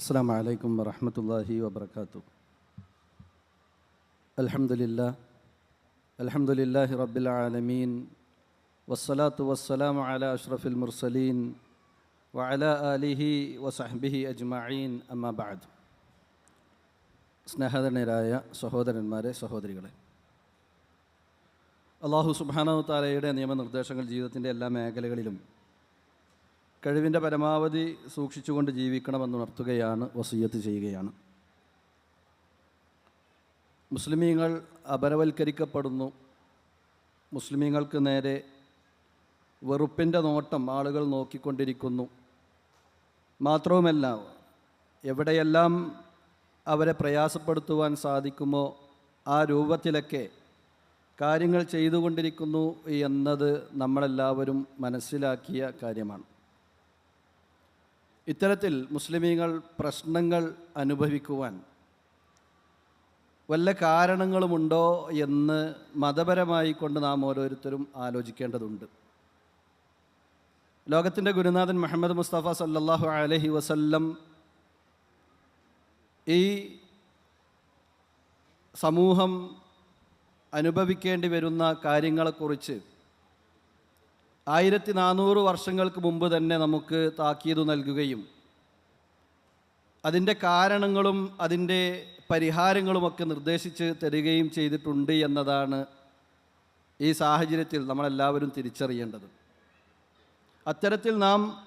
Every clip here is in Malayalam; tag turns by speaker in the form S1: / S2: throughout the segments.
S1: السلام عليكم ورحمة الله وبركاته الحمد لله الحمد لله رب العالمين والصلاة والسلام على أشرف المرسلين وعلى آله وصحبه أجمعين أما بعد സ്നേഹധനരായ സഹോദരന്മാരെ സഹോദരികളെ അള്ളാഹു സുബാനു താലയുടെ നിയമനിർദ്ദേശങ്ങൾ ജീവിതത്തിൻ്റെ എല്ലാ മേഖലകളിലും കഴിവിന്റെ പരമാവധി സൂക്ഷിച്ചുകൊണ്ട് ജീവിക്കണമെന്ന് ഉണർത്തുകയാണ് വസീയത്ത് ചെയ്യുകയാണ്. മുസ്ലിമീങ്ങൾ അപരവൽക്കരിക്കപ്പെടുന്നു. മുസ്ലിമീങ്ങൾക്ക് നേരെ വെറുപ്പിന്റെ നോട്ടം ആളുകൾ നോക്കിക്കൊണ്ടിരിക്കുന്നു. മാത്രവുമല്ല എവിടെയെല്ലാം അവരെ പ്രയാസപ്പെടുത്തുവാൻ സാധിക്കുമോ ആ രൂപത്തിലൊക്കെ കാര്യങ്ങൾ ചെയ്തുകൊണ്ടിരിക്കുന്നു എന്നത് നമ്മളെല്ലാവരും മനസ്സിലാക്കിയ കാര്യമാണ്. ഇത്തരത്തിൽ മുസ്ലിമീങ്ങൾ പ്രശ്നങ്ങൾ അനുഭവിക്കുവാൻ വല്ല കാരണങ്ങളുമുണ്ടോ എന്ന് മതപരമായി കൊണ്ട് നാം ഓരോരുത്തരും ആലോചിക്കേണ്ടതുണ്ട്. ലോകത്തിന്റെ ഗുരുനാഥൻ മുഹമ്മദ് മുസ്തഫ സല്ലാഹു അലഹി വസല്ലം ഈ സമൂഹം അനുഭവിക്കേണ്ടി വരുന്ന കാര്യങ്ങളെക്കുറിച്ച് ആയിരത്തി നാനൂറ് വർഷങ്ങൾക്ക് മുമ്പ് തന്നെ നമുക്ക് താക്കീത് നൽകുകയും അതിന്റെ കാരണങ്ങളും അതിന്റെ പരിഹാരങ്ങളുമൊക്കെ നിർദ്ദേശിച്ച് തരികയും ചെയ്തിട്ടുണ്ട് എന്നതാണ് ഈ സാഹചര്യത്തിൽ നമ്മളെല്ലാവരും തിരിച്ചറിയേണ്ടത്. അത്തരത്തിൽ നാം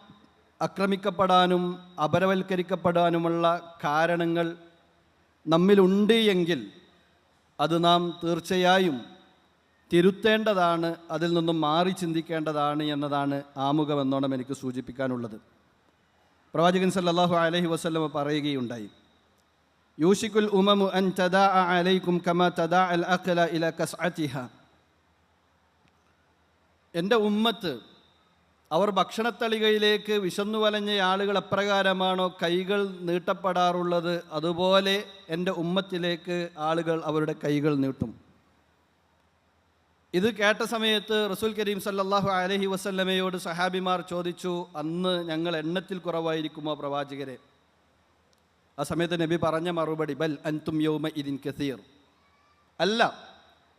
S1: ആക്രമിക്കപ്പെടാനും അപരവൽക്കരിക്കപ്പെടാനുമുള്ള കാരണങ്ങൾ നമ്മിലുണ്ട് എങ്കിൽ അത് നാം തീർച്ചയായും തിരുത്തേണ്ടതാണ് അതിൽ നിന്നും മാറി ചിന്തിക്കേണ്ടതാണ് എന്നതാണ് ആമുഖം ആമുഖമെന്നോണം എനിക്ക് സൂചിപ്പിക്കാനുള്ളത്. പ്രവാചകൻ സല്ലാഹു അലഹി വസ്ലമ പറയുകയുണ്ടായി യൂഷിക്കുൽ ഉമമു അൻ അലൈക്കും കമ തദാ അഖല ഇല എന്റെ ഉമ്മത്ത് അവർ ഭക്ഷണത്തളികയിലേക്ക് വിശന്നു വലഞ്ഞ ആളുകൾ എപ്രകാരമാണോ കൈകൾ നീട്ടപ്പെടാറുള്ളത് അതുപോലെ എന്റെ ഉമ്മത്തിലേക്ക് ആളുകൾ അവരുടെ കൈകൾ നീട്ടും. ഇത് കേട്ട സമയത്ത് റസൂൽ കരീം സല്ലാഹു അലഹി വസല്ലമയോട് സഹാബിമാർ ചോദിച്ചു അന്ന് ഞങ്ങൾ എണ്ണത്തിൽ കുറവായിരിക്കുമോ പ്രവാചകരെ? ആ സമയത്ത് നബി പറഞ്ഞ മറുപടി ബൽ അൻതും യൗമ ഇതിൻ കസീർ. അല്ല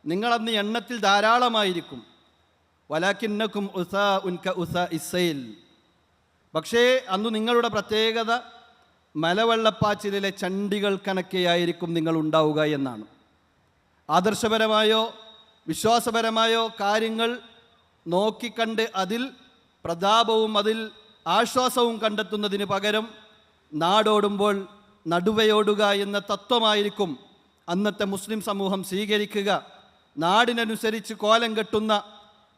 S1: നിങ്ങളന്ന് എണ്ണത്തിൽ ധാരാളമായിരിക്കും. വലാക്കിന്നക്കും ഉസ ഉൻക ഉസ ഇസൈൽ പക്ഷേ അന്ന് നിങ്ങളുടെ പ്രത്യേകത മലവെള്ളപ്പാച്ചിലെ ചണ്ടികൾ കണക്കെയായിരിക്കും നിങ്ങൾ ഉണ്ടാവുക എന്നാണ്. ആദർശപരമായോ വിശ്വാസപരമായോ കാര്യങ്ങൾ നോക്കിക്കണ്ട് അതിൽ പ്രതാപവും അതിൽ ആശ്വാസവും കണ്ടെത്തുന്നതിന് പകരം നാടോടുമ്പോൾ നടുവയോടുക എന്ന തത്വമായിരിക്കും അന്നത്തെ മുസ്ലിം സമൂഹം സ്വീകരിക്കുക. നാടിനനുസരിച്ച് കോലം കെട്ടുന്ന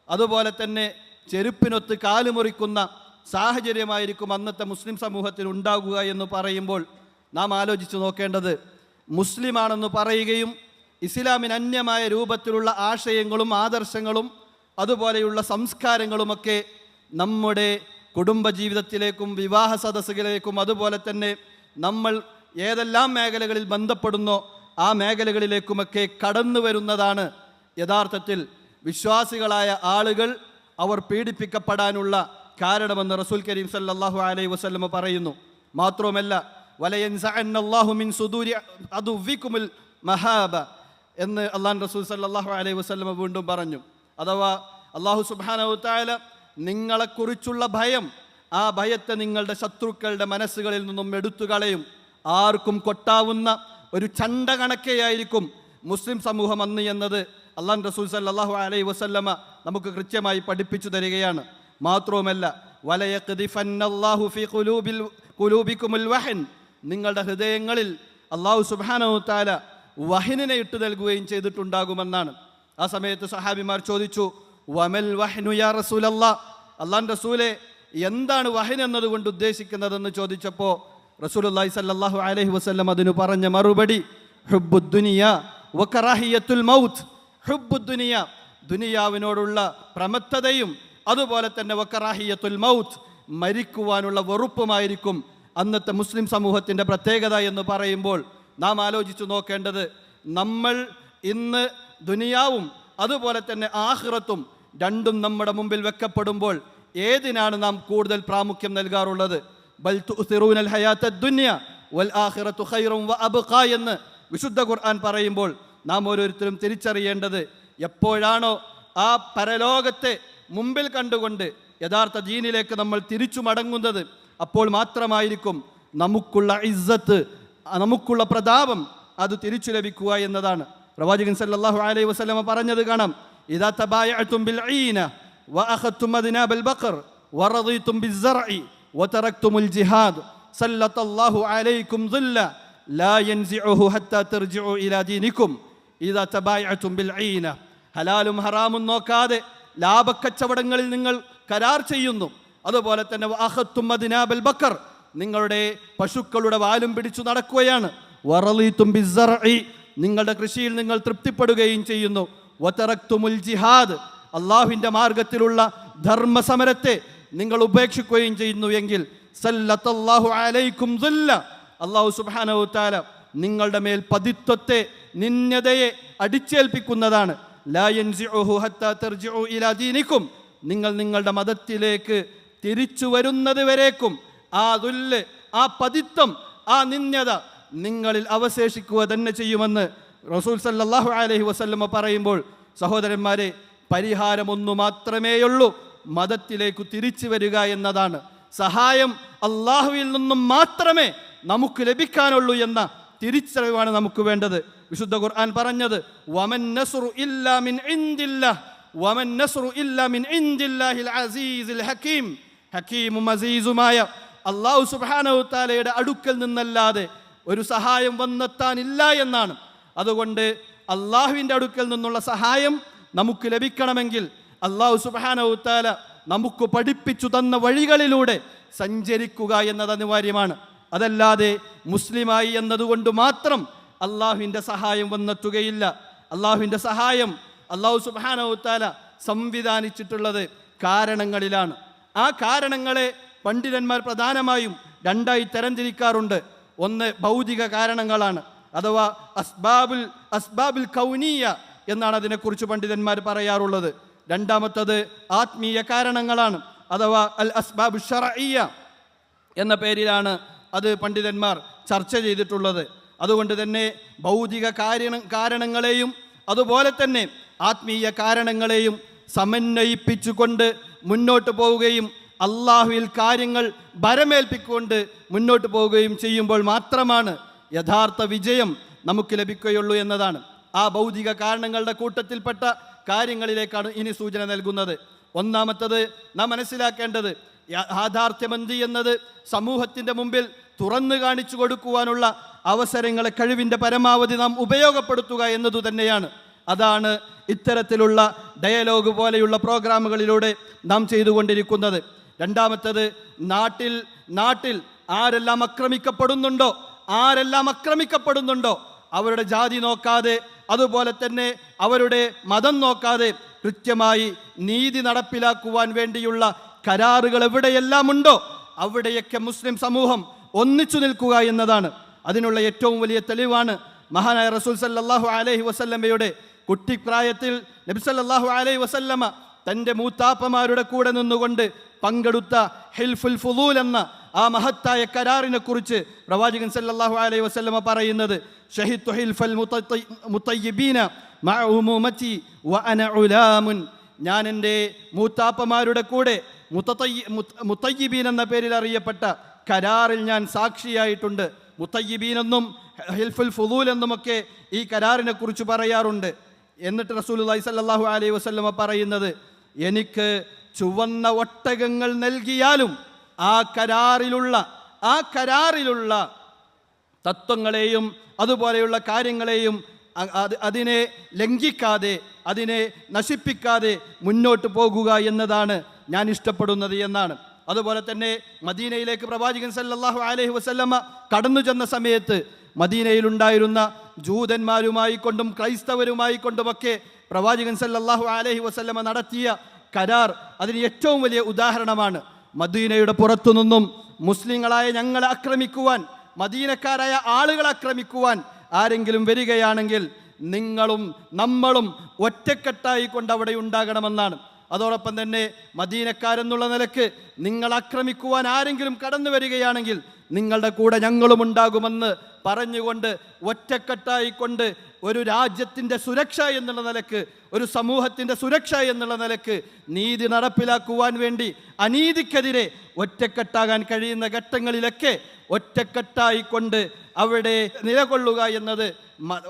S1: അതുപോലെ തന്നെ ചെരുപ്പിനൊത്ത് കാലുമുറിക്കുന്ന സാഹചര്യമായിരിക്കും അന്നത്തെ മുസ്ലിം സമൂഹത്തിൽ ഉണ്ടാകുക എന്ന് പറയുമ്പോൾ നാം ആലോചിച്ച് നോക്കേണ്ടത്. മുസ്ലിമാണെന്ന് പറയുകയും ഇസ്ലാമിന് അന്യമായ രൂപത്തിലുള്ള ആശയങ്ങളും ആദർശങ്ങളും അതുപോലെയുള്ള സംസ്കാരങ്ങളുമൊക്കെ നമ്മുടെ കുടുംബജീവിതത്തിലേക്കും വിവാഹ സദസ്സുകളിലേക്കും അതുപോലെ തന്നെ നമ്മൾ ഏതെല്ലാം മേഖലകളിൽ ബന്ധപ്പെടുന്നോ ആ മേഖലകളിലേക്കുമൊക്കെ കടന്നു വരുന്നതാണ് യഥാർത്ഥത്തിൽ വിശ്വാസികളായ ആളുകൾ അവർ പീഡിപ്പിക്കപ്പെടാനുള്ള കാരണമെന്ന് റസൂൽ കരീം സല്ലാഹു അലൈഹി വസ്ലമ പറയുന്നു. മാത്രവുമല്ല വലയൻസഅന്നല്ലാഹു മിൻ സുദൂരി അദുവിക്കുമുൽ മഹാബ എന്ന് അള്ളാൻ റസൂൽ സല്ലാഹു അലൈഹി വസ്ലമ വീണ്ടും പറഞ്ഞു. അഥവാ അള്ളാഹു സുബ്ഹാനഹു തആല നിങ്ങളെക്കുറിച്ചുള്ള ഭയം ആ ഭയത്തെ നിങ്ങളുടെ ശത്രുക്കളുടെ മനസ്സുകളിൽ നിന്നും എടുത്തു കളയും ആർക്കും കൊട്ടാവുന്ന ഒരു ചണ്ട കണക്കെയായിരിക്കും മുസ്ലിം സമൂഹം അന്ന് എന്നത്. അള്ളാൻ റസൂൽ സല്ലാഹു അലൈഹി വസല്ലമ നമുക്ക് കൃത്യമായി പഠിപ്പിച്ചു തരികയാണ്. മാത്രവുമല്ല നിങ്ങളുടെ ഹൃദയങ്ങളിൽ അള്ളാഹു സുബ്ഹാനഹു തആല വഹിനിനെ ഇട്ടു നൽകുകയും ചെയ്തിട്ടുണ്ടാകുമെന്നാണ്. ആ സമയത്ത് സഹാബിമാർ ചോദിച്ചു വമൽ വഹ്നു യാ റസൂലല്ലാ? അള്ളാൻ റസൂലെ എന്താണ് വഹിൻ എന്നതുകൊണ്ട് ഉദ്ദേശിക്കുന്നതെന്ന് ചോദിച്ചപ്പോൾ റസൂലുള്ളാഹി സല്ലാഹു അലഹി വസല്ലം അതിന് പറഞ്ഞ മറുപടി വകറാഹിയത്തുൽ മൗത്ത്. ദുനിയാവിനോടുള്ള പ്രമത്തതയും അതുപോലെ തന്നെ വക്കറാഹിയത്തുൽ മൗത്ത് മരിക്കുവാനുള്ള വെറുപ്പുമായിരിക്കും അന്നത്തെ മുസ്ലിം സമൂഹത്തിന്റെ പ്രത്യേകത എന്ന് പറയുമ്പോൾ നാം ആലോചിച്ചു നോക്കേണ്ടത് നമ്മൾ ഇന്ന് ദുനിയാവും അതുപോലെ തന്നെ ആഹ്റത്തും രണ്ടും നമ്മുടെ മുമ്പിൽ വെക്കപ്പെടുമ്പോൾ ഏതിനാണ് നാം കൂടുതൽ പ്രാമുഖ്യം നൽകാറുള്ളത്? എന്ന് വിശുദ്ധ ഖുർആൻ പറയുമ്പോൾ നാം ഓരോരുത്തരും തിരിച്ചറിയേണ്ടത് എപ്പോഴാണോ ആ പരലോകത്തെ മുമ്പിൽ കണ്ടുകൊണ്ട് യഥാർത്ഥ ജീനിലേക്ക് നമ്മൾ തിരിച്ചു മടങ്ങുന്നത് അപ്പോൾ മാത്രമായിരിക്കും നമുക്കുള്ള ഇസ്സത്ത് നമുക്കുള്ള പ്രതാപം അത് തിരിച്ചു ലഭിക്കുക എന്നതാണ്. പ്രവാചകൻ സല്ലല്ലാഹു അലൈഹി വസ്ലമ പറഞ്ഞത് കാണാം. ഇദാ തബായഅതും ബിൽ ഈന വഅഖദ്തും അദ്നാബൽ ബഖർ വറദീതും ബിസ്സർഇ വതറക്തുമുൽ ജിഹാദ് സല്ലല്ലാഹു അലൈക്കും ദുല്ല ലാ യൻസിഉഹു ഹത്താ തർജിഉ ഇലാ ദീനിക്കും ഇദാ തബായഅതും ബിൽ ഈന ഹലാലും ഹറാമും നോക്കാതെ ലാഭക്കച്ചവടങ്ങളിൽ നിങ്ങൾ കരാർ ചെയ്യുന്നു. അതുപോലെ തന്നെ വഅഖദ്തും അദ്നാബൽ ബഖർ നിങ്ങളുടെ പശുക്കളുടെ വാലും പിടിച്ചു നടക്കുകയാണ്. നിങ്ങളുടെ കൃഷിയിൽ നിങ്ങൾ തൃപ്തിപ്പെടുകയും ചെയ്യുന്നു. വതറക്തുമുൽ ജിഹാദ്. അള്ളാഹുവിന്റെ മാർഗത്തിലുള്ള ധർമ്മസമരത്തെ നിങ്ങൾ ഉപേക്ഷിക്കുകയും ചെയ്യുന്നു എങ്കിൽ അള്ളാഹു സുബ്ഹാനഹു താല നിങ്ങളുടെ മേൽ പതിത്വത്തെ നിന്യതയെ അടിച്ചേൽപ്പിക്കുന്നതാണ്. നിങ്ങൾ നിങ്ങളുടെ മതത്തിലേക്ക് തിരിച്ചു വരുന്നത് വരേക്കും. ആ ദുല്ല് ആ പതിത്വം ആ നിന്യത നിങ്ങളിൽ അവശേഷിക്കുക തന്നെ ചെയ്യുമെന്ന് റസൂൽ സല്ലാഹു അലഹി വസല്ലമ പറയുമ്പോൾ സഹോദരന്മാരെ പരിഹാരമൊന്നു മാത്രമേയുള്ളൂ. മതത്തിലേക്ക് തിരിച്ചു വരിക എന്നതാണ്. സഹായം അള്ളാഹുവിൽ നിന്നും മാത്രമേ നമുക്ക് ലഭിക്കാനുള്ളൂ എന്ന തിരിച്ചറിവാണ് നമുക്ക് വേണ്ടത്. വിശുദ്ധ ഖുർആൻ പറഞ്ഞത് വമൻ നസ്റു ഇല്ലാ മിൻ ഇൻദില്ലാഹ് വമൻ നസ്റു ഇല്ലാ മിൻ ഇൻദില്ലാഹിൽ അസീസിൽ ഹക്കീം ഹക്കീമും അസീസുമായ അള്ളാഹു സുബ്ഹാനഹു തആലയുടെ അടുക്കൽ നിന്നല്ലാതെ ഒരു സഹായം വന്നെത്താനില്ല എന്നാണ്. അതുകൊണ്ട് അള്ളാഹുവിന്റെ അടുക്കൽ നിന്നുള്ള സഹായം നമുക്ക് ലഭിക്കണമെങ്കിൽ അള്ളാഹു സുബ്ഹാനഹു തആല നമുക്ക് പഠിപ്പിച്ചു തന്ന വഴികളിലൂടെ സഞ്ചരിക്കുക എന്നത് അനിവാര്യമാണ്. അതല്ലാതെ മുസ്ലിമായി എന്നതുകൊണ്ട് മാത്രം അള്ളാഹുവിന്റെ സഹായം വന്നെത്തുകയില്ല. അള്ളാഹുവിന്റെ സഹായം അള്ളാഹു സുബ്ഹാനഹു തആല സംവിധാനിച്ചിട്ടുള്ളത് കാരണങ്ങളിലാണ്. ആ കാരണങ്ങളെ പണ്ഡിതന്മാർ പ്രധാനമായും രണ്ടായി തരംതിരിക്കാറുണ്ട്. ഒന്ന് ഭൗതിക കാരണങ്ങളാണ്. അഥവാ അസ്ബാബുൽ അസ്ബാബുൽ കൗനീയ എന്നാണ് അതിനെക്കുറിച്ച് പണ്ഡിതന്മാർ പറയാറുള്ളത്. രണ്ടാമത്തത് ആത്മീയ കാരണങ്ങളാണ്. അഥവാ അൽ അസ്ബാബ് ഷറയ്യ എന്ന പേരിലാണ് അത് പണ്ഡിതന്മാർ ചർച്ച ചെയ്തിട്ടുള്ളത്. അതുകൊണ്ട് തന്നെ ഭൗതിക കാര്യ കാരണങ്ങളെയും അതുപോലെ തന്നെ ആത്മീയ കാരണങ്ങളെയും സമന്വയിപ്പിച്ചുകൊണ്ട് മുന്നോട്ട് പോവുകയും അള്ളാഹുവിൽ കാര്യങ്ങൾ ഭരമേൽപ്പിക്കൊണ്ട് മുന്നോട്ട് പോവുകയും ചെയ്യുമ്പോൾ മാത്രമാണ് യഥാർത്ഥ വിജയം നമുക്ക് ലഭിക്കുകയുള്ളൂ എന്നതാണ്. ആ ഭൗതിക കാരണങ്ങളുടെ കൂട്ടത്തിൽപ്പെട്ട കാര്യങ്ങളിലേക്കാണ് ഇനി സൂചന നൽകുന്നത്. ഒന്നാമത്തത് നാം മനസ്സിലാക്കേണ്ടത് യാഥാർത്ഥ്യമെന്ത് എന്നത് സമൂഹത്തിന്റെ മുമ്പിൽ തുറന്നു കാണിച്ചു കൊടുക്കുവാനുള്ള അവസരങ്ങളെ കഴിവിന്റെ പരമാവധി നാം ഉപയോഗപ്പെടുത്തുക എന്നതു തന്നെയാണ്. അതാണ് ഇത്തരത്തിലുള്ള ഡയലോഗ് പോലെയുള്ള പ്രോഗ്രാമുകളിലൂടെ നാം ചെയ്തുകൊണ്ടിരിക്കുന്നത്. രണ്ടാമത്തത് നാട്ടിൽ നാട്ടിൽ ആരെല്ലാം ആക്രമിക്കപ്പെടുന്നുണ്ടോ ആരെല്ലാം ആക്രമിക്കപ്പെടുന്നുണ്ടോ അവരുടെ ജാതി നോക്കാതെ അതുപോലെ തന്നെ അവരുടെ മതം നോക്കാതെ കൃത്യമായി നീതി നടപ്പിലാക്കുവാൻ വേണ്ടിയുള്ള കരാറുകൾ എവിടെയെല്ലാം ഉണ്ടോ അവിടെയൊക്കെ മുസ്ലിം സമൂഹം ഒന്നിച്ചു നിൽക്കുക എന്നതാണ്. അതിനുള്ള ഏറ്റവും വലിയ തെളിവാണ് മഹാനായ റസൂൽ സല്ലാഹു അലഹി വസല്ലമ്മയുടെ കുട്ടിപ്രായത്തിൽ നബി സല്ലല്ലാഹു അലൈഹി വസല്ലമ തന്റെ മൂത്താപ്പമാരുടെ കൂടെ നിന്നുകൊണ്ട് പങ്കെടുത്ത ഹിൽഫുൽ ഫുദൂൽ എന്ന ആ മഹത്തായ കരാറിനെ കുറിച്ച് പ്രവാചകൻ സല്ലാഹു അലൈഹി വസ്ലമ പറയുന്നത് ഷഹിദ് ഹിൽഫൽ മുത്തയ്യിബീന ഞാൻ എന്റെ മൂത്താപ്പമാരുടെ കൂടെ മുത്തയ്യ മുത്തയ്യബീൻ എന്ന പേരിൽ അറിയപ്പെട്ട കരാറിൽ ഞാൻ സാക്ഷിയായിട്ടുണ്ട്. മുത്തയ്യബീൻ എന്നും ഹിൽഫുൽ ഫുദൂൽ എന്നുമൊക്കെ ഈ കരാറിനെ കുറിച്ച് പറയാറുണ്ട്. എന്നിട്ട് റസൂലുള്ളാഹി സ്വല്ലല്ലാഹു അലൈഹി വസല്ലമ പറയുന്നത് എനിക്ക് ചുവന്ന ഒട്ടകങ്ങൾ നൽകിയാലും ആ കരാറിലുള്ള ആ കരാറിലുള്ള തത്വങ്ങളെയും അതുപോലെയുള്ള കാര്യങ്ങളെയും അത് അതിനെ ലംഘിക്കാതെ അതിനെ നശിപ്പിക്കാതെ മുന്നോട്ട് പോകുക എന്നതാണ് ഞാൻ ഇഷ്ടപ്പെടുന്നത് എന്നാണ്. അതുപോലെ തന്നെ മദീനയിലേക്ക് പ്രവാചകൻ സല്ലല്ലാഹു അലൈഹി വസല്ലമ കടന്നു ചെന്ന സമയത്ത് മദീനയിലുണ്ടായിരുന്ന ജൂതന്മാരുമായി കൊണ്ടും ക്രൈസ്തവരുമായി കൊണ്ടുമൊക്കെ പ്രവാചകൻ സല്ലാഹു അലഹി വസല്ലമ നടത്തിയ കരാർ അതിന് ഏറ്റവും വലിയ ഉദാഹരണമാണ്. മദീനയുടെ പുറത്തു നിന്നും മുസ്ലിങ്ങളായ ഞങ്ങളെ ആക്രമിക്കുവാൻ മദീനക്കാരായ ആളുകളെ ആക്രമിക്കുവാൻ ആരെങ്കിലും വരികയാണെങ്കിൽ നിങ്ങളും നമ്മളും ഒറ്റക്കെട്ടായി കൊണ്ട് അവിടെ ഉണ്ടാകണമെന്നാണ്. അതോടൊപ്പം തന്നെ മദീനക്കാരെന്നുള്ള നിലയ്ക്ക് നിങ്ങൾ ആക്രമിക്കുവാൻ ആരെങ്കിലും കടന്നു വരികയാണെങ്കിൽ നിങ്ങളുടെ കൂടെ ഞങ്ങളും ഉണ്ടാകുമെന്ന് പറഞ്ഞുകൊണ്ട് ഒറ്റക്കെട്ടായിക്കൊണ്ട് ഒരു രാജ്യത്തിന്റെ സുരക്ഷ എന്നുള്ള നിലയ്ക്ക് ഒരു സമൂഹത്തിന്റെ സുരക്ഷ എന്നുള്ള നിലയ്ക്ക് നീതി നടപ്പിലാക്കുവാൻ വേണ്ടി അനീതിക്കെതിരെ ഒറ്റക്കെട്ടാകാൻ കഴിയുന്ന ഘട്ടങ്ങളിലൊക്കെ ഒറ്റക്കെട്ടായിക്കൊണ്ട് അവിടെ നിലകൊള്ളുക എന്നത്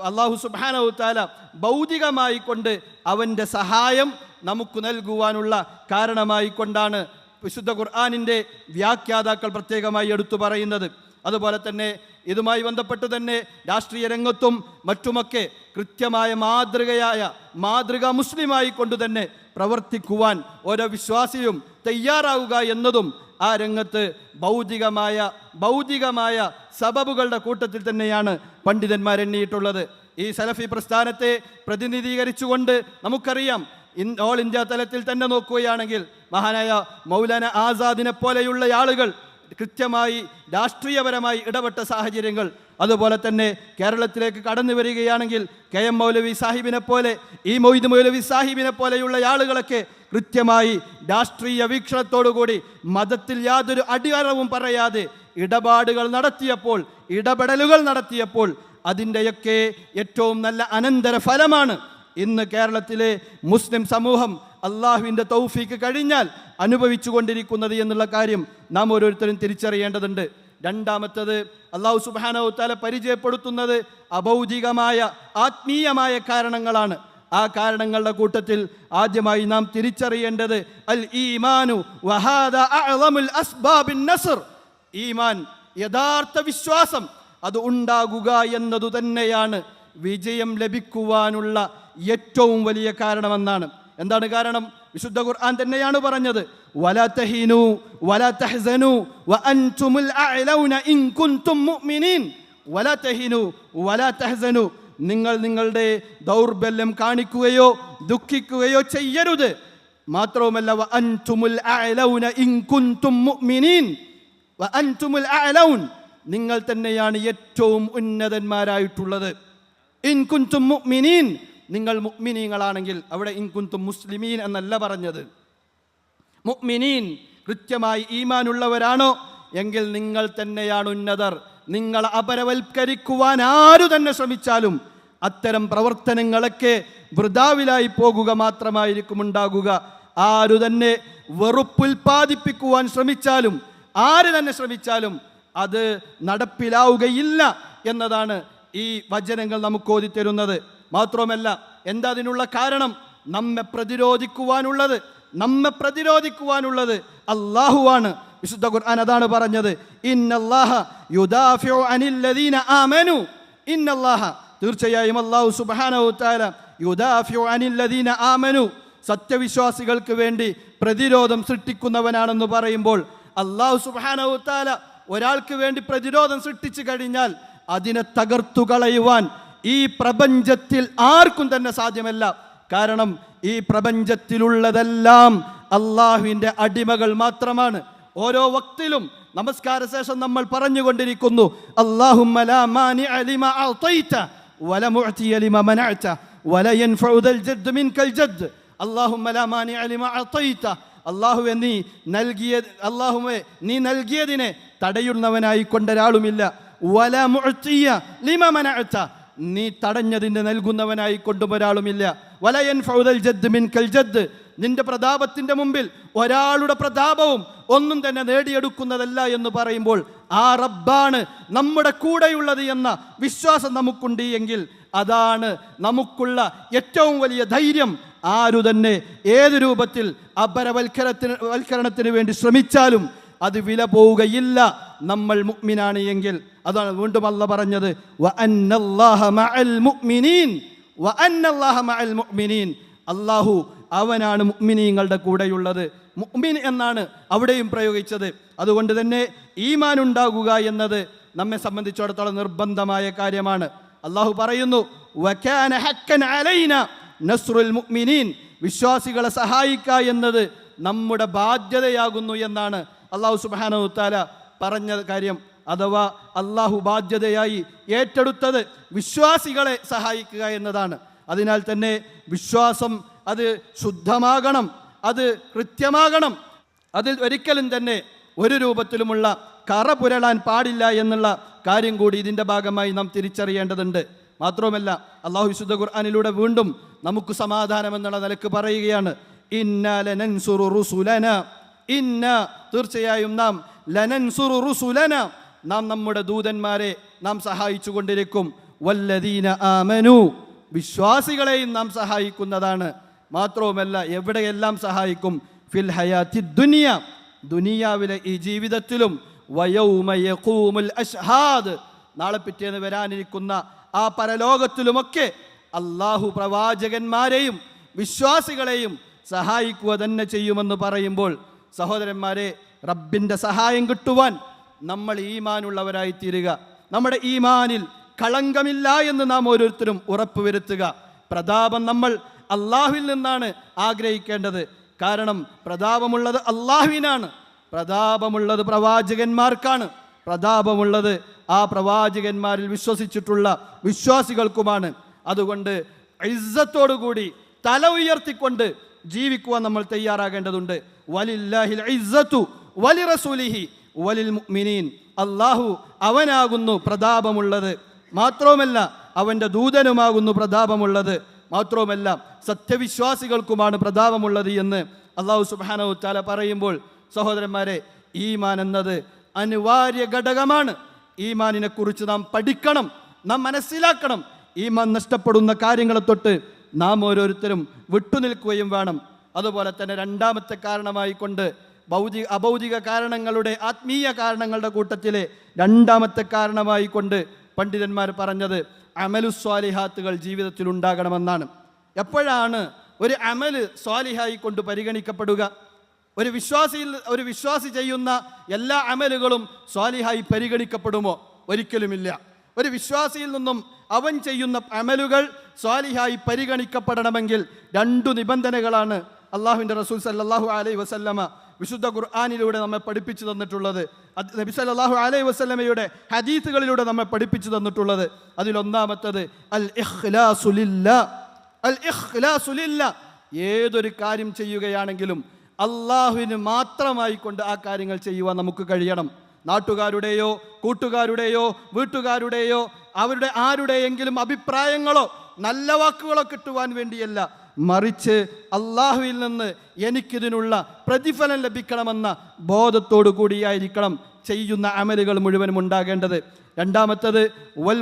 S1: അള്ളാഹു സുബാനവുത്താല താല ഭൗതികമായി കൊണ്ട് അവന്റെ സഹായം നമുക്ക് നൽകുവാനുള്ള കാരണമായി കൊണ്ടാണ് വിശുദ്ധ ഖുർആാനിന്റെ വ്യാഖ്യാതാക്കൾ പ്രത്യേകമായി എടുത്തു പറയുന്നത്. അതുപോലെ തന്നെ ഇതുമായി ബന്ധപ്പെട്ട് തന്നെ രാഷ്ട്രീയ രംഗത്തും മറ്റുമൊക്കെ കൃത്യമായ മാതൃകയായ മാതൃക മുസ്ലിമായി കൊണ്ടുതന്നെ പ്രവർത്തിക്കുവാൻ ഓരോ വിശ്വാസിയും തയ്യാറാവുക എന്നതും ആ രംഗത്ത് ഭൗതികമായ ഭൗതികമായ സബബുകളുടെ കൂട്ടത്തിൽ തന്നെയാണ് പണ്ഡിതന്മാരെണ്ണിയിട്ടുള്ളത്. ഈ സലഫി പ്രസ്ഥാനത്തെ പ്രതിനിധീകരിച്ചുകൊണ്ട് നമുക്കറിയാം ഇൻ ഓൾ ഇന്ത്യ തലത്തിൽ തന്നെ നോക്കുകയാണെങ്കിൽ മഹാനായ മൗലാന ആസാദിനെ പോലെയുള്ള ആളുകൾ കൃത്യമായി രാഷ്ട്രീയപരമായി ഇടപെട്ട സാഹചര്യങ്ങൾ. അതുപോലെ തന്നെ കേരളത്തിലേക്ക് കടന്നു വരികയാണെങ്കിൽ കെ എം മൗലവി സാഹിബിനെ പോലെ ഈ മൊയ്ദ് മൗലവി സാഹിബിനെ പോലെയുള്ള ആളുകളൊക്കെ കൃത്യമായി രാഷ്ട്രീയ വീക്ഷണത്തോടുകൂടി മതത്തിൽ യാതൊരു അടിയറവും പറയാതെ ഇടപാടുകൾ നടത്തിയപ്പോൾ ഇടപെടലുകൾ നടത്തിയപ്പോൾ അതിന്റെയൊക്കെ ഏറ്റവും നല്ല അനന്തര ഫലമാണ് ഇന്ന് കേരളത്തിലെ മുസ്ലിം സമൂഹം അള്ളാഹുവിന്റെ തൗഫീക്ക് കഴിഞ്ഞാൽ അനുഭവിച്ചു കൊണ്ടിരിക്കുന്നത് എന്നുള്ള കാര്യം നാം ഓരോരുത്തരും തിരിച്ചറിയേണ്ടതുണ്ട്. രണ്ടാമത്തത് അള്ളാഹു സുബാനവു താല പരിചയപ്പെടുത്തുന്നത് അഭൗതികമായ ആത്മീയമായ കാരണങ്ങളാണ്. ആ കാരണങ്ങളുടെ കൂട്ടത്തിൽ ആദ്യമായി നാം തിരിച്ചറിയേണ്ടത് അൽ ഈമാനു ഈമാൻ യഥാർത്ഥ വിശ്വാസം അത് ഉണ്ടാകുക എന്നതു തന്നെയാണ്. വിജയം ലഭിക്കുവാനുള്ള ഏറ്റവും വലിയ കാരണമെന്നാണ്. എന്താണ് കാരണം? വിശുദ്ധ ഖുർആൻ തന്നെയാണ് പറഞ്ഞത്. നിങ്ങൾ നിങ്ങളുടെ ദൗർബല്യം കാണിക്കുകയോ ദുഃഖിക്കുകയോ ചെയ്യരുത്. മാത്രവുമല്ല നിങ്ങൾ തന്നെയാണ് ഏറ്റവും ഉന്നതന്മാരായിട്ടുള്ളത്. ഇൻ കുൻതും മുഅ്മിനീൻ. നിങ്ങൾ മുഅ്മിനീങ്ങളാണെങ്കിൽ അവിടെ ഇൻ കുൻതും മുസ്ലിമീൻ എന്നല്ല പറഞ്ഞത്. മുഅ്മിനീൻ കൃത്യമായി ഈമാനുള്ളവരാണോ? എങ്കിൽ നിങ്ങൾ തന്നെയാണ് ഉന്നതർ. നിങ്ങൾ അപരവൽക്കരിക്കുവാൻ ആരു തന്നെ ശ്രമിച്ചാലും അത്തരം പ്രവർത്തനങ്ങളൊക്കെ വൃതാവിലായി പോകുക മാത്രമായിരിക്കും ഉണ്ടാകുക. ആരു തന്നെ വെറുപ്പുൽപാദിപ്പിക്കുവാൻ ശ്രമിച്ചാലും ആര് തന്നെ ശ്രമിച്ചാലും അത് നടപ്പിലാവുകയില്ല എന്നതാണ് ഈ വചനങ്ങൾ നമുക്ക് ഓതിത്തരുന്നത് മാത്രമല്ല എന്താ അതിനുള്ള കാരണം? നമ്മെ പ്രതിരോധിക്കുവാനുള്ളത് നമ്മെ പ്രതിരോധിക്കുവാനുള്ളത് അള്ളാഹുവാണ് വിശുദ്ധ ഖുർആൻ അതാണ് പറഞ്ഞത്. യുദാഫിഉ തീർച്ചയായും അള്ളാഹു സുബ്ഹാനഹു തആല യുദാഫിഉ അനില്ലദീന ആമനു. സത്യവിശ്വാസികൾക്ക് വേണ്ടി പ്രതിരോധം സൃഷ്ടിക്കുന്നവനാണെന്ന് പറയുമ്പോൾ അള്ളാഹു സുബ്ഹാനഹു ഒരാൾക്ക് വേണ്ടി പ്രതിരോധം സൃഷ്ടിച്ചു കഴിഞ്ഞാൽ അതിനെ തകർത്തു കളയുവാൻ ഈ പ്രപഞ്ചത്തിൽ ആർക്കും തന്നെ സാധ്യമല്ല. കാരണം ഈ പ്രപഞ്ചത്തിലുള്ളതെല്ലാം അള്ളാഹുവിന്റെ അടിമകൾ മാത്രമാണ്. ഓരോ വക്തിലും നമസ്കാര ശേഷം നമ്മൾ പറഞ്ഞുകൊണ്ടിരിക്കുന്നു അള്ളാഹുവെ നീ നൽകിയതിനെ തടയുന്നവനായി കൊണ്ടൊരാളുമില്ല. വല മുഴത്തിയ ലിമ മനഅത. നീ തടഞ്ഞതിന് നൽകുന്നവനായി കൊണ്ടും ഒരാളുമില്ല. വലയൻ ഫൗദൽ ജദ് മിൻ കൽ ജദ്. നിന്റെ പ്രതാപത്തിന്റെ മുമ്പിൽ ഒരാളുടെ പ്രതാപവും ഒന്നും തന്നെ നേടിയെടുക്കുന്നതല്ല എന്ന് പറയുമ്പോൾ ആ റബ്ബാണ് നമ്മുടെ കൂടെയുള്ളത് എന്ന വിശ്വാസം നമുക്കുണ്ട് എങ്കിൽ അതാണ് നമുക്കുള്ള ഏറ്റവും വലിയ ധൈര്യം. ആരു തന്നെ ഏത് രൂപത്തിൽ അപരവൽക്കരത്തിന് വൽക്കരണത്തിന് വേണ്ടി ശ്രമിച്ചാലും അത് വില പോവുകയില്ല. നമ്മൾ മുക്മിനാണ് എങ്കിൽ അതാണ് വീണ്ടും അല്ല പറഞ്ഞത് അള്ളാഹു അവനാണ് മുഅ്മിനീങ്ങളുടെ കൂടെയുള്ളത്. മുഅ്മിൻ എന്നാണ് അവിടെയും പ്രയോഗിച്ചത്. അതുകൊണ്ട് തന്നെ ഈമാൻ ഉണ്ടാകുക എന്നത് നമ്മെ സംബന്ധിച്ചിടത്തോളം നിർബന്ധമായ കാര്യമാണ്. അള്ളാഹു പറയുന്നു മുഅ്മിനീൻ വിശ്വാസികളെ സഹായിക്കുക എന്നത് നമ്മുടെ ബാധ്യതയാകുന്നു എന്നാണ് അള്ളാഹു സുബ്ഹാനഹു തആല പറഞ്ഞ കാര്യം അഥവാ അള്ളാഹു ബാധ്യതയായി ഏറ്റെടുത്തത് വിശ്വാസികളെ സഹായിക്കുക എന്നതാണ്. അതിനാൽ തന്നെ വിശ്വാസം അത് ശുദ്ധമാകണം
S2: അത് കൃത്യമാകണം. അതിൽ ഒരിക്കലും തന്നെ ഒരു രൂപത്തിലുമുള്ള കറ പുരളാൻ പാടില്ല എന്നുള്ള കാര്യം കൂടി ഇതിന്റെ ഭാഗമായി നാം തിരിച്ചറിയേണ്ടതുണ്ട്. മാത്രവുമല്ല അള്ളാഹു വിശുദ്ധ ഖുർആാനിലൂടെ വീണ്ടും നമുക്ക് സമാധാനം എന്നുള്ള നിലയ്ക്ക് പറയുകയാണ് ഇന്ന ലനൻസുറു റുസുലന. ഇന്ന തീർച്ചയായും നാം ലനൻസുറു റുസുലന. നാം നമ്മുടെ ദൂതന്മാരെ നാം സഹായിച്ചു കൊണ്ടിരിക്കും. വല്ലദീന ആമനു. വിശ്വാസികളെയും നാം സഹായിക്കുന്നതാണ്. മാത്രവുമല്ല എവിടെയെല്ലാം സഹായിക്കും? ഫിൽ ഹയാത്തി ദുനിയ. ദുനിയാവിലെ ഈ ജീവിതത്തിലും. വയൗമയൂമുൽ അഷ്ഹാദ്. നാളെ പിറ്റേന്ന് വരാനിരിക്കുന്ന ആ പരലോകത്തിലുമൊക്കെ അള്ളാഹു പ്രവാചകന്മാരെയും വിശ്വാസികളെയും സഹായിക്കുക തന്നെ ചെയ്യുമെന്ന് പറയുമ്പോൾ സഹോദരന്മാരെ റബ്ബിന്റെ സഹായം കിട്ടുവാൻ നമ്മൾ ഈമാനുള്ളവരായി തീരുക നമ്മുടെ ഈമാനിൽ കളങ്കമില്ല എന്ന് നാം ഓരോരുത്തരും ഉറപ്പുവരുത്തുക പ്രതാപം നമ്മൾ അള്ളാഹുവിൽ നിന്നാണ് ആഗ്രഹിക്കേണ്ടത്. കാരണം പ്രതാപമുള്ളത് അള്ളാഹുവിനാണ് പ്രതാപമുള്ളത് പ്രവാചകന്മാർക്കാണ്. പ്രതാപമുള്ളത് ആ പ്രവാചകന്മാരിൽ വിശ്വസിച്ചിട്ടുള്ള വിശ്വാസികൾക്കുമാണ്. അതുകൊണ്ട് ഇസ്സത്തോടുകൂടി തല ഉയർത്തിക്കൊണ്ട് ജീവിക്കുവാൻ നമ്മൾ തയ്യാറാകേണ്ടതുണ്ട്. വലില്ലാഹിൽ ഇസ്സത്തു വലി റസൂലിഹി വലിൽ മുഅ്മിനീൻ. അള്ളാഹു അവനാകുന്നു പ്രതാപമുള്ളത്. മാത്രവുമല്ല അവന്റെ ദൂതനുമാകുന്നു പ്രതാപമുള്ളത്. മാത്രവുമല്ല സത്യവിശ്വാസികൾക്കുമാണ് പ്രതാപമുള്ളത് എന്ന് അള്ളാഹു സുബാനവു താല പറയുമ്പോൾ സഹോദരന്മാരെ ഈമാൻ എന്നത് അനിവാര്യ ഘടകമാണ്. ഈമാനിനെ കുറിച്ച് നാം പഠിക്കണം നാം മനസ്സിലാക്കണം. ഈമാൻ നഷ്ടപ്പെടുന്ന കാര്യങ്ങളെ തൊട്ട് നാം ഓരോരുത്തരും വിട്ടുനിൽക്കുകയും വേണം. അതുപോലെ തന്നെ രണ്ടാമത്തെ കാരണമായി കൊണ്ട് ഭൗതിക അഭൗതിക കാരണങ്ങളുടെ ആത്മീയ കാരണങ്ങളുടെ കൂട്ടത്തിലെ രണ്ടാമത്തെ കാരണമായി കൊണ്ട് പണ്ഡിതന്മാർ പറഞ്ഞത് അമലുസ്വാലിഹാത്തുകൾ ജീവിതത്തിൽ ഉണ്ടാകണമെന്നാണ് എപ്പോഴാണ് ഒരു അമൽ സ്വാലിഹായി കൊണ്ട് പരിഗണിക്കപ്പെടുക? ഒരു വിശ്വാസിയിൽ ഒരു വിശ്വാസി ചെയ്യുന്ന എല്ലാ അമലുകളും സ്വാലിഹായി പരിഗണിക്കപ്പെടുമോ? ഒരിക്കലുമില്ല. ഒരു വിശ്വാസിയിൽ നിന്നും അവൻ ചെയ്യുന്ന അമലുകൾ സ്വാലിഹായി പരിഗണിക്കപ്പെടണമെങ്കിൽ രണ്ടു നിബന്ധനകളാണ് അള്ളാഹുവിന്റെ റസൂൽ സല്ലാഹു അലൈ വസല്ലമ വിശുദ്ധ ഖുർആാനിലൂടെ നമ്മെ പഠിപ്പിച്ചു തന്നിട്ടുള്ളത്. നബി സല്ലല്ലാഹു അലൈഹി വസ്ലമയുടെ ഹദീസുകളിലൂടെ നമ്മെ പഠിപ്പിച്ചു തന്നിട്ടുള്ളത്. അതിലൊന്നാമത്തത് അൽ ഇഖ്ലാസുലില്ല അൽ ഇഖ്ലാസുലില്ല ഏതൊരു കാര്യം ചെയ്യുകയാണെങ്കിലും അള്ളാഹുവിന് മാത്രമായി കൊണ്ട് ആ കാര്യങ്ങൾ ചെയ്യുവാൻ നമുക്ക് കഴിയണം. നാട്ടുകാരുടെയോ കൂട്ടുകാരുടെയോ വീട്ടുകാരുടെയോ അവരുടെ ആരുടെയെങ്കിലും അഭിപ്രായങ്ങളോ നല്ല വാക്കുകളോ കിട്ടുവാൻ വേണ്ടിയല്ല. മറിച്ച് അള്ളാഹുവിൽ നിന്ന് എനിക്കിതിനുള്ള പ്രതിഫലം ലഭിക്കണമെന്ന ബോധത്തോടു കൂടിയായിരിക്കണം ചെയ്യുന്ന അമലുകൾ മുഴുവനും ഉണ്ടാകേണ്ടത്. രണ്ടാമത്തത് വൽ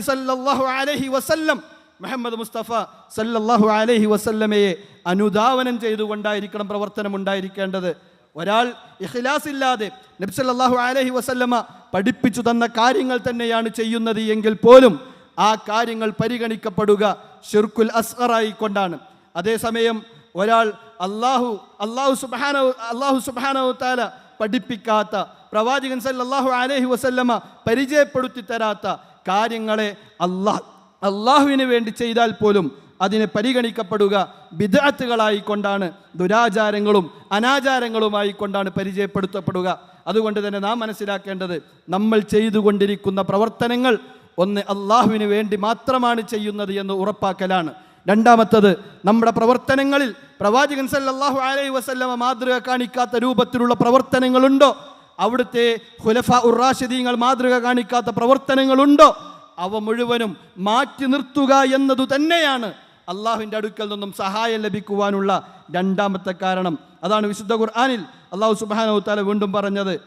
S2: സല്ലല്ലാഹു അലൈഹി വസല്ലം. മുഹമ്മദ് മുസ്തഫ സല്ലല്ലാഹു അലൈഹി വസല്ലമയെ അനുധാവനം ചെയ്തുകൊണ്ടായിരിക്കണം പ്രവർത്തനം ഉണ്ടായിരിക്കേണ്ടത്. ഒരാൾ ഇഖ്ലാസ് ഇല്ലാതെ നബ്സല്ലാഹു അലൈഹി വസല്ലമ പഠിപ്പിച്ചു തന്ന കാര്യങ്ങൾ തന്നെയാണ് ചെയ്യുന്നത് എങ്കിൽ പോലും ആ കാര്യങ്ങൾ പരിഗണിക്കപ്പെടുക ഷിർക്കുൽ അസ്ഹറായിക്കൊണ്ടാണ് അതേസമയം ഒരാൾ അള്ളാഹു അള്ളാഹു സുബാന അള്ളാഹു സുബാനവത്താല താല പഠിപ്പിക്കാത്ത പ്രവാചകൻ സല്ലല്ലാഹു അലൈഹി വസല്ലമ പരിചയപ്പെടുത്തി തരാത്ത കാര്യങ്ങളെ അള്ളാഹ് അള്ളാഹുവിന് വേണ്ടി ചെയ്താൽ പോലും അതിനെ പരിഗണിക്കപ്പെടുക ബിദാത്തുകളായിക്കൊണ്ടാണ് ദുരാചാരങ്ങളും അനാചാരങ്ങളുമായി കൊണ്ടാണ് പരിചയപ്പെടുത്തപ്പെടുക. അതുകൊണ്ട് തന്നെ നാം മനസ്സിലാക്കേണ്ടത് നമ്മൾ ചെയ്തുകൊണ്ടിരിക്കുന്ന പ്രവർത്തനങ്ങൾ ഒന്ന് അള്ളാഹുവിന് വേണ്ടി മാത്രമാണ് ചെയ്യുന്നത് എന്ന് ഉറപ്പാക്കലാണ്. രണ്ടാമത്തത് നമ്മുടെ പ്രവർത്തനങ്ങളിൽ പ്രവാചകൻ സല്ലാഹു അലൈഹി വസല്ലമ മാതൃക കാണിക്കാത്ത രൂപത്തിലുള്ള പ്രവർത്തനങ്ങളുണ്ടോ? അവിടുത്തെ ഹുലഫ ഉറാഷിദീങ്ങൾ മാതൃക കാണിക്കാത്ത പ്രവർത്തനങ്ങളുണ്ടോ? അവ മുഴുവനും മാറ്റി നിർത്തുക എന്നതു തന്നെയാണ് അള്ളാഹുവിന്റെ അടുക്കൽ നിന്നും സഹായം ലഭിക്കുവാനുള്ള രണ്ടാമത്തെ കാരണം. അതാണ് വിശുദ്ധ ഖുർആാനിൽ അള്ളാഹു സുബാനോ താല വീണ്ടും പറഞ്ഞത്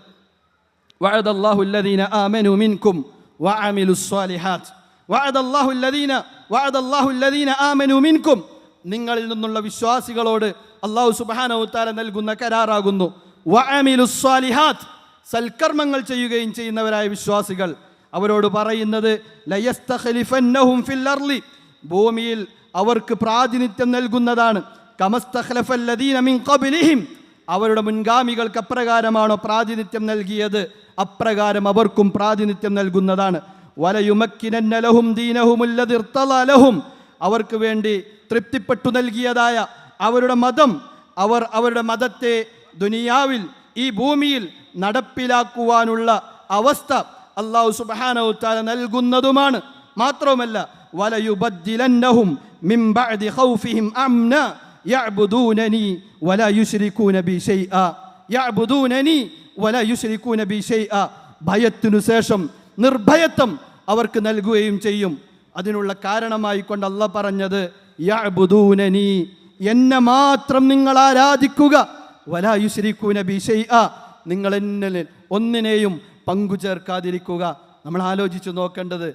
S2: വഴദല്ലാഹുല്ലദീന ആമനു മിൻകും وعملوا الصالحات وعد الله الذين وعد الله الذين آمنوا منكم നിങ്ങളിൽ നിന്നുള്ള വിശ്വാസികളോട് അള്ളാഹു സുബ്ഹാനഹു തആല നൽകുന്ന കരാറാകുന്നു വഅമിലു സ്വാലിഹാത്ത് സൽക്കർമ്മങ്ങൾ ചെയ്യുകയും ചെയ്യുന്നവരായ വിശ്വാസികൾ അവരോട് പറയുന്നത് ലയസ്തഖലിഫന്നഹും ഫിൽ അർളി ഭൂമിയിൽ അവർക്ക് പ്രാതിനിധ്യം നൽകുന്നതാണ് കമസ്തഖലഫല്ലദീന മിൻ ഖബ്ലിഹിം അവരുടെ മുൻഗാമികൾക്ക് അപ്രകാരമാണോ പ്രാതിനിധ്യം നൽകിയത്? അപ്രകാരം അവർക്കും പ്രാതിനിധ്യം നൽകുന്നതാണ്. വലയുമക്കിനലഹും ദീനഹുമുല്ലതിർത്തലഹും അവർക്ക് വേണ്ടി തൃപ്തിപ്പെട്ടു നൽകിയതായ അവരുടെ മതം അവർ അവരുടെ മതത്തെ ദുനിയാവിൽ ഈ ഭൂമിയിൽ നടപ്പിലാക്കുവാനുള്ള അവസ്ഥ അള്ളാഹു സുബ്ഹാനഹു തആല നൽകുന്നതുമാണ്. മാത്രവുമല്ല വലയുബദ്ദിലന്നഹും ബഅദി ഖൗഫിഹിം അംന. യഅ്ബുദൂനനി വലാ യുശ്രികൂന ബി ഷൈആ യഅ്ബുദൂനനി വലാ യുശ്രികൂന ബി ഷൈആ ഭയത്തിനു ശേഷം നിർഭയത്വം അവർക്ക് നൽകുകയും ചെയ്യും. അതിനുള്ള കാരണമായി കൊണ്ട് അല്ല പറഞ്ഞത് യഅ്ബുദൂനനി എന്നെ മാത്രം നിങ്ങൾ ആരാധിക്കുക. വലാ യുശ്രികൂന ബി ഷൈആ നിങ്ങൾ എന്നിൽ ഒന്നിനെയും പങ്കു ചേർക്കാതിരിക്കുക നമ്മൾ ആലോചിച്ച് നോക്കേണ്ടത്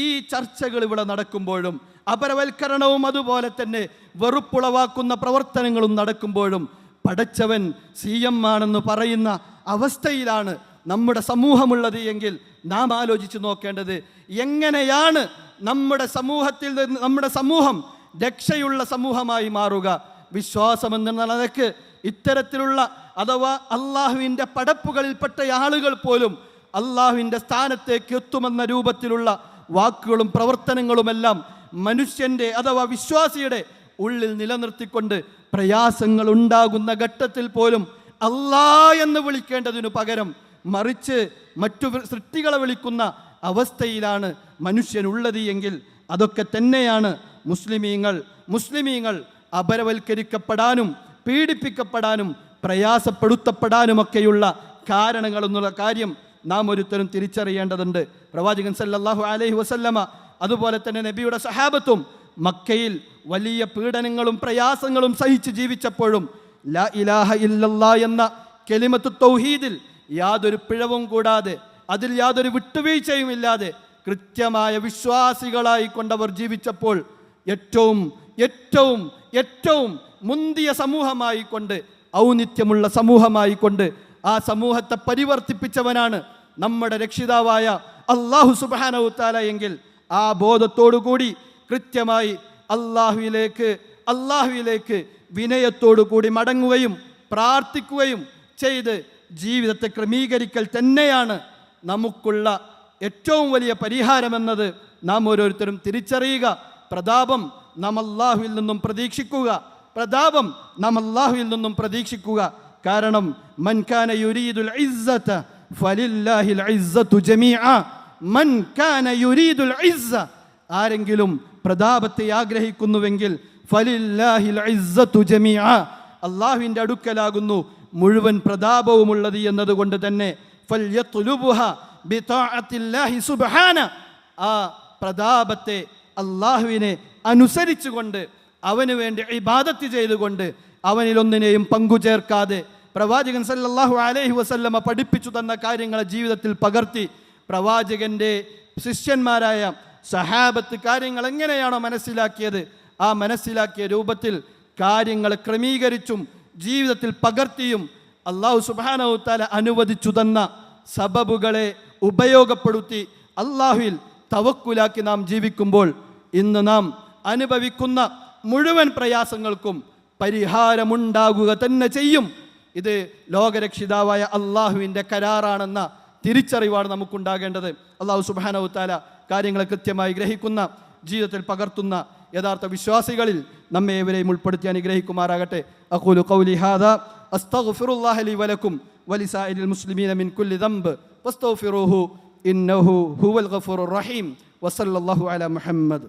S2: ഈ ചർച്ചകൾ ഇവിടെ നടക്കുമ്പോഴും അപരവൽക്കരണവും അതുപോലെ തന്നെ വെറുപ്പുളവാക്കുന്ന പ്രവർത്തനങ്ങളും നടക്കുമ്പോഴും പടച്ചവൻ സി എം ആണെന്ന് പറയുന്ന അവസ്ഥയിലാണ് നമ്മുടെ സമൂഹമുള്ളത് എങ്കിൽ നാം ആലോചിച്ച് നോക്കേണ്ടത് എങ്ങനെയാണ് നമ്മുടെ സമൂഹത്തിൽ നിന്ന് നമ്മുടെ സമൂഹം രക്ഷയുള്ള സമൂഹമായി മാറുക? വിശ്വാസമെന്ന നിലയ്ക്ക് ഇത്തരത്തിലുള്ള അഥവാ അള്ളാഹുവിന്റെ പടപ്പുകളിൽപ്പെട്ട ആളുകൾ പോലും അള്ളാഹുവിന്റെ സ്ഥാനത്തേക്ക് എത്തുമെന്ന രൂപത്തിലുള്ള വാക്കുകളും പ്രവർത്തനങ്ങളുമെല്ലാം മനുഷ്യന്റെ അഥവാ വിശ്വാസിയുടെ ഉള്ളിൽ നിലനിർത്തിക്കൊണ്ട് പ്രയാസങ്ങൾ ഉണ്ടാകുന്ന ഘട്ടത്തിൽ പോലും അല്ലാ എന്ന് വിളിക്കേണ്ടതിനു പകരം മറിച്ച് മറ്റു സൃഷ്ടികളെ വിളിക്കുന്ന അവസ്ഥയിലാണ് മനുഷ്യനുള്ളത് എങ്കിൽ അതൊക്കെ തന്നെയാണ് മുസ്ലിമീങ്ങൾ. മുസ്ലിമീങ്ങൾ അപരവൽക്കരിക്കപ്പെടാനും പീഡിപ്പിക്കപ്പെടാനും പ്രയാസപ്പെടുത്തപ്പെടാനുമൊക്കെയുള്ള കാരണങ്ങൾ എന്നുള്ള കാര്യം നാം ഒരുത്തരും തിരിച്ചറിയേണ്ടതുണ്ട്. പ്രവാചകൻ സല്ലാഹു അലൈഹി വസല്ലമ അതുപോലെ തന്നെ നബിയുടെ സഹാബത്തും മക്കയിൽ വലിയ പീഡനങ്ങളും പ്രയാസങ്ങളും സഹിച്ച് ജീവിച്ചപ്പോഴും ലാ ഇലാഹ ഇല്ല എന്ന കെലിമത്ത് തൗഹീദിൽ യാതൊരു പിഴവും കൂടാതെ അതിൽ യാതൊരു വിട്ടുവീഴ്ചയും ഇല്ലാതെ കൃത്യമായ വിശ്വാസികളായി കൊണ്ടവർ ജീവിച്ചപ്പോൾ ഏറ്റവും ഏറ്റവും ഏറ്റവും മുന്തിയ സമൂഹമായി കൊണ്ട് ഔന്നിത്യമുള്ള സമൂഹമായി കൊണ്ട് ആ സമൂഹത്തെ പരിവർത്തിപ്പിച്ചവനാണ് നമ്മുടെ രക്ഷിതാവായ അള്ളാഹു സുബാനവുത്താല എങ്കിൽ ആ ബോധത്തോടു കൂടി കൃത്യമായി അള്ളാഹുവിലേക്ക് അള്ളാഹുവിലേക്ക് വിനയത്തോടു കൂടി മടങ്ങുകയും പ്രാർത്ഥിക്കുകയും ചെയ്ത് ജീവിതത്തെ ക്രമീകരിക്കൽ തന്നെയാണ് നമുക്കുള്ള ഏറ്റവും വലിയ പരിഹാരമെന്നത്. നാം ഓരോരുത്തരും തിരിച്ചറിയുക. പ്രതാപം നാം അള്ളാഹുവിൽ നിന്നും പ്രതീക്ഷിക്കുക. പ്രതാപം നാം അള്ളാഹുവിൽ നിന്നും പ്രതീക്ഷിക്കുക. കാരണം മൻകാന യുരീദുൽ ഫലില്ലാഹിൽ ജമീഅ. മൻ കാന യുരീദുൽ ഇസ്സ. ആരെങ്കിലും പ്രതാപത്തെ ആഗ്രഹിക്കുന്നുവെങ്കിൽ ഫലില്ലാഹിൽ അടുക്കലാകുന്നു മുഴുവൻ പ്രതാപവുമുള്ളത് എന്നതുകൊണ്ട് തന്നെ ആ പ്രതാപത്തെ അള്ളാഹുവിനെ അനുസരിച്ചുകൊണ്ട് അവന് വേണ്ടി ഇബാദത്ത് ചെയ്തുകൊണ്ട് അവനിലൊന്നിനെയും പങ്കുചേർക്കാതെ പ്രവാചകൻ സല്ലല്ലാഹു അലൈഹി വസല്ലമ പഠിപ്പിച്ചു തന്ന കാര്യങ്ങളെ ജീവിതത്തിൽ പകർത്തി പ്രവാചകന്റെ ശിഷ്യന്മാരായ സഹാബത്ത് കാര്യങ്ങൾ എങ്ങനെയാണോ മനസ്സിലാക്കിയത്? ആ മനസ്സിലാക്കിയ രൂപത്തിൽ കാര്യങ്ങൾ ക്രമീകരിച്ചും ജീവിതത്തിൽ പകർത്തിയും അള്ളാഹു സുബാനവുത്താല അനുവദിച്ചു തന്ന സബബുകളെ ഉപയോഗപ്പെടുത്തി അള്ളാഹുവിൽ തവക്കുലാക്കി നാം ജീവിക്കുമ്പോൾ ഇന്ന് നാം അനുഭവിക്കുന്ന മുഴുവൻ പ്രയാസങ്ങൾക്കും പരിഹാരമുണ്ടാകുക തന്നെ ചെയ്യും. ഇത് ലോകരക്ഷിതാവായ അള്ളാഹുവിന്റെ കരാറാണെന്ന തിരിച്ചറിവാണ് നമുക്കുണ്ടാകേണ്ടത്. അള്ളാഹു സുബാനവുത്താല കാര്യങ്ങളെ കൃത്യമായി ഗ്രഹിക്കുന്ന ജീവിതത്തിൽ പകർത്തുന്ന യഥാർത്ഥ വിശ്വാസികളിൽ നമ്മെ ഇവരെയും ഉൾപ്പെടുത്തി അനുഗ്രഹിക്കുമാറാകട്ടെ. അഖൂലു കൗലി ഹാദ അസ്തഗ്ഫിറുല്ലാഹ വലക്കും വലിസായിരിൽ മുസ്ലിമീന മിൻ കുല്ലി ദംബ് വസ്തഗ്ഫിറുഹു ഇന്നഹു ഹുവൽ ഗഫൂറുർ റഹീം വസല്ലല്ലാഹു അലാ മുഹമ്മദ്.